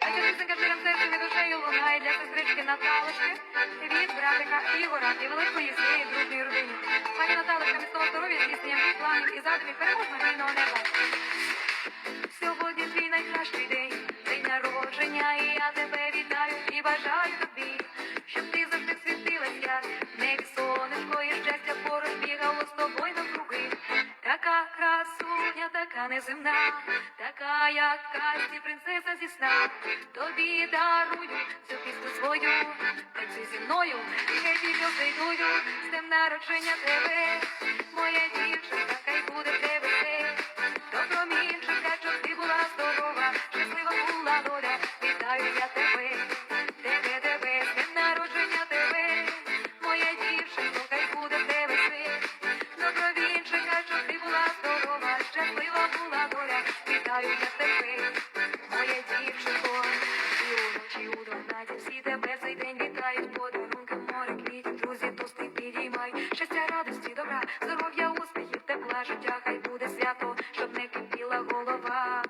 А ця пісенька щирим серцем і душею лунає для сестрички Наталочки від братика Ігора і великої всієї дружньої родини. Пані Наталочка, міцного здоров'я, здійснення мрій, планів і задумів переможного вільного неба. Сьогодні твій найкращий день, день народження, і я тебе вітаю і бажаю тобі, щоб ти завжди світилась як небі сонечко і щастя поруч бігало з тобою навкруги. Така красуня, така неземна, така як в казці принцеса зі сна. Тобі дарую цю пісню свою, танцюй зі мною, birthday to you, з днем народження тебе, моя дівчинка, хай буде тебе все. Добромінчика, щоб ти була здорова, щаслива була доля, вітаю я тебе, вітаю я тебе, моя дівчинко, і уночі у донаті всі тебе цей день вітають, подарунки, море, квітів, друзі, тости підіймай, щастя, радості, добра, здоров'я, успіхів, тепла, життя, хай буде свято, щоб не кипіла голова.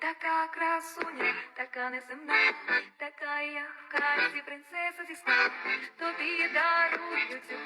Така красуня, така неземна, така як в казці принцеса зі сна. Тобі дарую цю